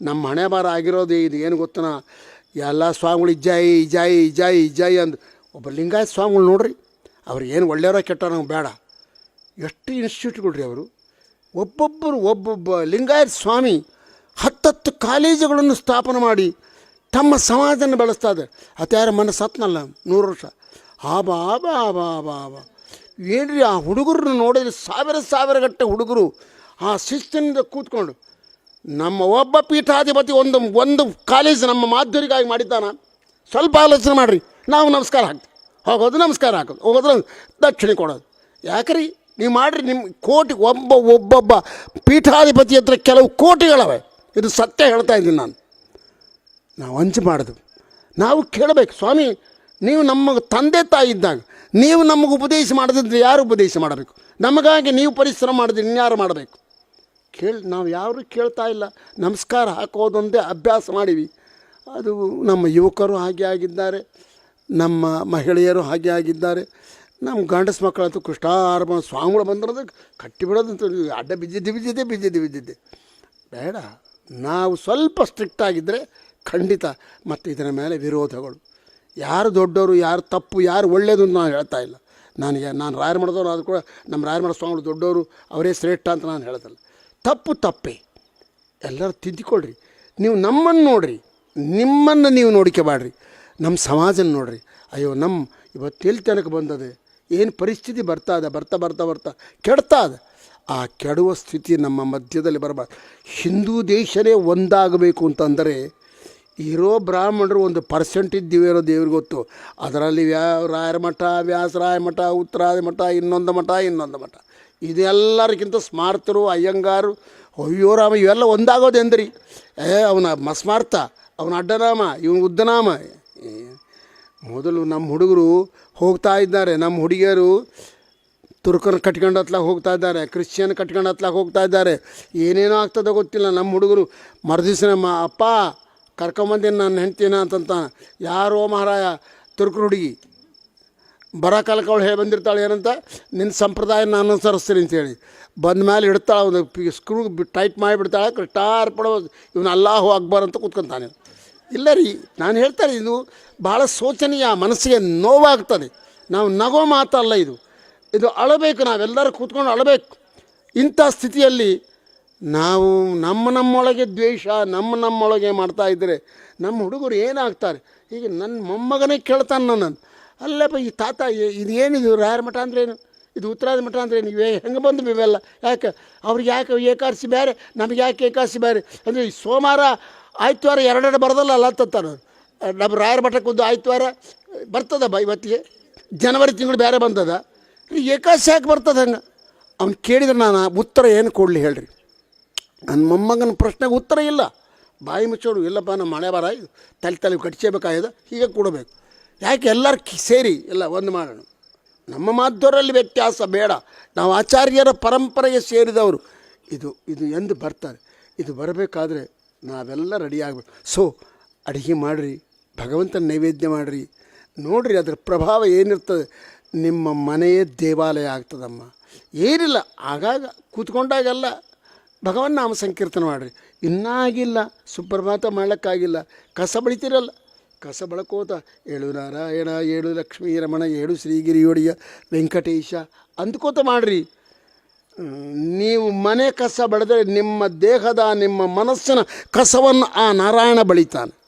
ನಮ್ಮ ಹಣೆ ಬಾರ ಆಗಿರೋದು ಇದು, ಏನು ಗೊತ್ತನ? ಎಲ್ಲ ಸ್ವಾಮಿಗಳು ಜೈ ಜೈ ಜೈ ಜೈ ಅಂದು ಒಬ್ಬ ಲಿಂಗಾಯತ ಸ್ವಾಮಿಗಳು ನೋಡ್ರಿ, ಅವ್ರು ಏನು ಒಳ್ಳೆಯವರ ಕೆಟ್ಟ ನಮ್ಗೆ ಬೇಡ. ಎಷ್ಟು ಇನ್ಸ್ಟಿಟ್ಯೂಟ್ಗಳು ರೀ ಅವರು. ಒಬ್ಬೊಬ್ಬರು ಒಬ್ಬೊಬ್ಬ ಲಿಂಗಾಯತ ಸ್ವಾಮಿ ಹತ್ತತ್ತು ಕಾಲೇಜುಗಳನ್ನು ಸ್ಥಾಪನೆ ಮಾಡಿ ತಮ್ಮ ಸಮಾಜನ ಬೆಳೆಸ್ತಾ ಇದ್ದಾರೆ. ಅತ್ಯಾರ ಮನೆ ಸತ್ನಲ್ಲ ನೂರು ವರ್ಷ. ಆ ಬಾ ಬಾ ಬಾ ಬಾ ಆಬಾ ರೀ ಆ ಹುಡುಗರನ್ನ ನೋಡಿದ್ರೆ ಸಾವಿರ ಸಾವಿರ ಗಟ್ಟೆ ಹುಡುಗರು ಆ ಶಿಸ್ತಿನಿಂದ ಕೂತ್ಕೊಂಡು ನಮ್ಮ ಒಬ್ಬ ಪೀಠಾಧಿಪತಿ ಒಂದು ಒಂದು ಕಾಲೇಜ್ ನಮ್ಮ ಮಾಧ್ವರಿಗಾಗಿ ಮಾಡಿದ್ದಾನ. ಸ್ವಲ್ಪ ಆಲೋಚನೆ ಮಾಡಿರಿ. ನಾವು ನಮಸ್ಕಾರ ಹಾಕ್ತೀವಿ. ಹೋಗೋದು ನಮಸ್ಕಾರ ಹಾಕೋದು ಹೋಗೋದ್ರೆ ದಕ್ಷಿಣೆ ಕೊಡೋದು. ಯಾಕ್ರಿ? ನೀವು ಮಾಡಿರಿ ನಿಮ್ಮ ಕೋಟಿ, ಒಬ್ಬ, ಒಬ್ಬೊಬ್ಬ ಪೀಠಾಧಿಪತಿ ಹತ್ರ ಕೆಲವು ಕೋಟಿಗಳವೆ. ಇದು ಸತ್ಯ ಹೇಳ್ತಾ ಇದ್ದೀನಿ ನಾನು. ನಾವು ಹಂಚು ಮಾಡೋದು ನಾವು ಕೇಳಬೇಕು, ಸ್ವಾಮಿ, ನೀವು ನಮ್ಮ ತಂದೆ ತಾಯಿ ಇದ್ದಾಗ, ನೀವು ನಮಗೆ ಉಪದೇಶ ಮಾಡದಿದ್ರೆ ಯಾರು ಉಪದೇಶ ಮಾಡಬೇಕು? ನಮಗಾಗಿ ನೀವು ಪರಿಶ್ರಮ ಮಾಡಿದ್ರೆ ಇನ್ಯಾರು ಮಾಡಬೇಕು? ಕೇಳಿ, ನಾವು ಯಾರು ಕೇಳ್ತಾ ಇಲ್ಲ. ನಮಸ್ಕಾರ ಹಾಕೋದೊಂದೇ ಅಭ್ಯಾಸ ಮಾಡೀವಿ. ಅದು ನಮ್ಮ ಯುವಕರು ಹಾಗೆ ಆಗಿದ್ದಾರೆ. ನಮ್ಮ ಮಹಿಳೆಯರು ಹಾಗೆ ಆಗಿದ್ದಾರೆ. ನಮ್ಮ ಗಂಡಸ ಮಕ್ಕಳಂತೂ ಕೃಷ್ಣಾರ್ಮ ಸ್ವಾಮಿಗಳು ಬಂದಿರೋದು ಕಟ್ಟಿ ಬಿಡೋದಂತ ಅಡ್ಡ ಬಿದ್ದಿದ್ದೆ ಬಿದ್ದಿದ್ದೆ ಬಿದ್ದಿದ್ದೆ ಬಿದ್ದಿದ್ದೆ. ಬೇಡ, ನಾವು ಸ್ವಲ್ಪ ಸ್ಟ್ರಿಕ್ಟ್ ಆಗಿದ್ದರೆ ಖಂಡಿತ ಮತ್ತು ಇದರ ಮೇಲೆ ವಿರೋಧಗಳು. ಯಾರು ದೊಡ್ಡವರು ಯಾರು ತಪ್ಪು, ಯಾರು ಒಳ್ಳೆಯದು ನಾನು ಹೇಳ್ತಾ ಇಲ್ಲ. ನನಗೆ ನಾನು ರಾಯರ ಮಾಡಿದವರು ಅದು ಕೂಡ ನಮ್ಮ ರಾಯರ ಸ್ವಾಮಿಗಳು ದೊಡ್ಡವರು ಅವರೇ ಶ್ರೇಷ್ಠ ಅಂತ ನಾನು ಹೇಳ್ತಲ್ಲ ತಪ್ಪು ತಪ್ಪೆ. ಎಲ್ಲರೂ ತಿದ್ದಿಕೊಳ್ಳ್ರಿ. ನೀವು ನಮ್ಮನ್ನು ನೋಡ್ರಿ. ನಿಮ್ಮನ್ನು ನೀವು ನೋಡಿಕೆಬಾಡ್ರಿ ನಮ್ಮ ಸಮಾಜನ ನೋಡ್ರಿ. ಅಯ್ಯೋ, ನಮ್ಮ ಇವತ್ತು ಎಲ್ಲಿ ತನಕ ಬಂದದೆ? ಏನು ಪರಿಸ್ಥಿತಿ ಬರ್ತಾ ಇದೆ? ಬರ್ತಾ ಬರ್ತಾ ಬರ್ತಾ. ಕೆಡ್ತಾ ಇದೆ. ಆ ಕೆಡುವ ಸ್ಥಿತಿ ನಮ್ಮ ಮಧ್ಯದಲ್ಲಿ ಬರಬಾರ್ದು. ಹಿಂದೂ ದೇಶನೇ ಒಂದಾಗಬೇಕು ಅಂತಂದರೆ ಇರೋ ಬ್ರಾಹ್ಮಣರು ಒಂದು ಪರ್ಸೆಂಟ್ ಇದ್ದೀವಿ ಇರೋ ದೇವ್ರಿಗೆ ಗೊತ್ತು. ಅದರಲ್ಲಿ ವ್ಯಾ, ರಾಯರ ಮಠ ವ್ಯಾಸರಾಯ ಮಠ ಉತ್ತರಾಯ ಮಠ, ಇನ್ನೊಂದು ಮಠ ಇನ್ನೊಂದು ಮಠ. ಇದೆಲ್ಲರಿಗಿಂತ ಸ್ಮಾರ್ತರು ಅಯ್ಯಂಗಾರು, ಅಯ್ಯೋ ರಾಮ, ಇವೆಲ್ಲ ಒಂದಾಗೋದೆಂದ್ರಿ ಏ, ಅವನ ಮಸ್ಮಾರ್ಥ, ಅವನ ಅಡ್ಡನಾಮ, ಇವನ ಉದ್ದನಾಮ. ಮೊದಲು ನಮ್ಮ ಹುಡುಗರು ಹೋಗ್ತಾ ಇದ್ದಾರೆ. ನಮ್ಮ ಹುಡುಗಿಯರು ತುರ್ಕನ ಕಟ್ಕೊಂಡು ಹತ್ಲಾಗ ಹೋಗ್ತಾ ಇದ್ದಾರೆ, ಕ್ರಿಶ್ಚಿಯನ್ ಕಟ್ಕೊಂಡು ಹತ್ಲಾಗ ಹೋಗ್ತಾ ಇದ್ದಾರೆ. ಏನೇನೋ ಆಗ್ತದೋ ಗೊತ್ತಿಲ್ಲ. ನಮ್ಮ ಹುಡುಗರು ಮರುದಿವ್ಸ ನಮ್ಮ ಅಪ್ಪ ಕರ್ಕೊಂಬಂದಿನ ನನ್ನ ಹೆಂಡ್ತಿನ ಅಂತಂತ ಯಾರೋ ಮಹಾರಾಯ ತುರ್ಕರು ಹುಡುಗಿ. ಬರೋ ಕಾಲಕ್ಕೆ ಅವಳು ಹೇಳಿ ಬಂದಿರ್ತಾಳೆ ಏನಂತ, ನಿನ್ನ ಸಂಪ್ರದಾಯ ನಾನು ಅನುಸರಿಸ್ತೀನಿ ಅಂತೇಳಿ. ಬಂದ ಮೇಲೆ ಇಡ್ತಾಳೆ ಒಂದು ಸ್ಕ್ರೂ ಟೈಟ್ ಮಾಡಿಬಿಡ್ತಾಳೆ ಕ್ರಿಟಾರ್ ಪಡೋ ಇವನು ಅಲ್ಲಾಹು ಅಕ್ಬರ್ ಅಂತ ಕೂತ್ಕೊಂತಾನೆ. ಇಲ್ಲ ರೀ, ನಾನು ಹೇಳ್ತಾರೆ ಇದು ಭಾಳ ಶೋಚನೀಯ, ಮನಸ್ಸಿಗೆ ನೋವಾಗ್ತದೆ. ನಾವು ನಗೋ ಮಾತಲ್ಲ ಇದು. ಇದು ಅಳಬೇಕು, ನಾವೆಲ್ಲರೂ ಕೂತ್ಕೊಂಡು ಅಳಬೇಕು. ಇಂಥ ಸ್ಥಿತಿಯಲ್ಲಿ ನಾವು ನಮ್ಮ ನಮ್ಮೊಳಗೆ ದ್ವೇಷ, ನಮ್ಮ ನಮ್ಮೊಳಗೆ ಮಾಡ್ತಾ ಇದ್ದರೆ ನಮ್ಮ ಹುಡುಗರು ಏನಾಗ್ತಾರೆ? ಈಗ ನನ್ನ ಮೊಮ್ಮಗನೇ ಕೇಳ್ತಾನೆ ನನ್ನನ್ನು. ಅಲ್ಲಪ್ಪ, ಈ ತಾತ ಇದೇನಿದು ಇದು? ಏನಿದು ರಾಯರ ಮಠ ಅಂದ್ರೇನು ಇದು ಉತ್ತರಾದ ಮಠ ಅಂದ್ರೇನು ಇವೇ ಹೆಂಗೆ ಬಂದು ಇವೆಲ್ಲ? ಯಾಕೆ? ಅವ್ರಿಗೆ ಯಾಕೆ ಏಕಾದಶಿ ಬೇರೆ? ನಮಗೆ ಯಾಕೆ ಏಕಾದಶಿ ಬೇರೆ? ಅಂದರೆ ಈ ಸೋಮವಾರ, ಆಯ್ತವಾರ ಎರಡೆರಡು ಬರೋದಲ್ಲ ಅಲ್ಲ ಅಂತಾನೆ ನಮ್ಮ ರಾಯರ ಮಠಕ್ಕೆ ಒಂದು ಆಯ್ತವಾರ ಬರ್ತದಪ್ಪ ಇವತ್ತಿಗೆ? ಜನವರಿ ತಿಂಗಳು ಬೇರೆ ಬಂದದ. ಏಕಾದಶಿ ಯಾಕೆ ಬರ್ತದೆ ಹಂಗೆ? ಅವ್ನು ಕೇಳಿದ್ರೆ ನಾನು ಉತ್ತರ ಏನು ಕೊಡಲಿ ಹೇಳ್ರಿ. ನನ್ನ ಮೊಮ್ಮಗನ ಪ್ರಶ್ನೆಗೆ ಉತ್ತರ ಇಲ್ಲ. ಬಾಯಿ ಮುಚ್ಚೋಡು, ಇಲ್ಲಪ್ಪ ನಮ್ಮ ಮಳೆ ಬರ ಇದು ತಲೆ ತಲೆ ಕಟ್ಸೇಬೇಕಾಗಿದೆ ಹೀಗೆ ಕೊಡಬೇಕು. ಯಾಕೆ ಎಲ್ಲರೂ ಸೇರಿ, ಎಲ್ಲ ಒಂದು ಮಾಡೋಣ. ನಮ್ಮ ಮಾಧ್ಯಮರಲ್ಲಿ ವ್ಯತ್ಯಾಸ ಬೇಡ. ನಾವು ಆಚಾರ್ಯರ ಪರಂಪರೆಗೆ ಸೇರಿದವರು. ಇದು ಇದು ಎಂದು ಬರ್ತಾರೆ. ಇದು ಬರಬೇಕಾದ್ರೆ ನಾವೆಲ್ಲ ರೆಡಿ ಆಗಬೇಕು. ಸೊ, ಅಡುಗೆ ಮಾಡಿರಿ, ಭಗವಂತನ ನೈವೇದ್ಯ ಮಾಡಿರಿ. ನೋಡಿರಿ ಅದರ ಪ್ರಭಾವ ಏನಿರ್ತದೆ. ನಿಮ್ಮ ಮನೆಯೇ ದೇವಾಲಯ ಆಗ್ತದಮ್ಮ. ಏನಿಲ್ಲ, ಆಗಾಗ ಕೂತ್ಕೊಂಡಾಗೆಲ್ಲ ಭಗವನ್ ನಾಮ ಸಂಕೀರ್ತನ ಮಾಡಿರಿ. ಇನ್ನೂ ಆಗಿಲ್ಲ ಸುಪ್ರಭಾತ ಮಾಡೋಕ್ಕಾಗಿಲ್ಲ ಕಸ ಬಳಿತಿರಲ್ಲ. ಕಸ ಬಳಕೋತ ಏಳು ನಾರಾಯಣ, ಏಳು ಲಕ್ಷ್ಮೀ ರಮಣ, ಏಳು ಶ್ರೀಗಿರಿಯೋಡಿಯ ವೆಂಕಟೇಶ ಅಂದ್ಕೋತ ಮಾಡಿರಿ. ನೀವು ಮನೆ ಕಸ ಬಳಿದ್ರೆ ನಿಮ್ಮ ದೇಹದ, ನಿಮ್ಮ ಮನಸ್ಸಿನ ಕಸವನ್ನು ಆ ನಾರಾಯಣ ಬಳಿತಾನೆ.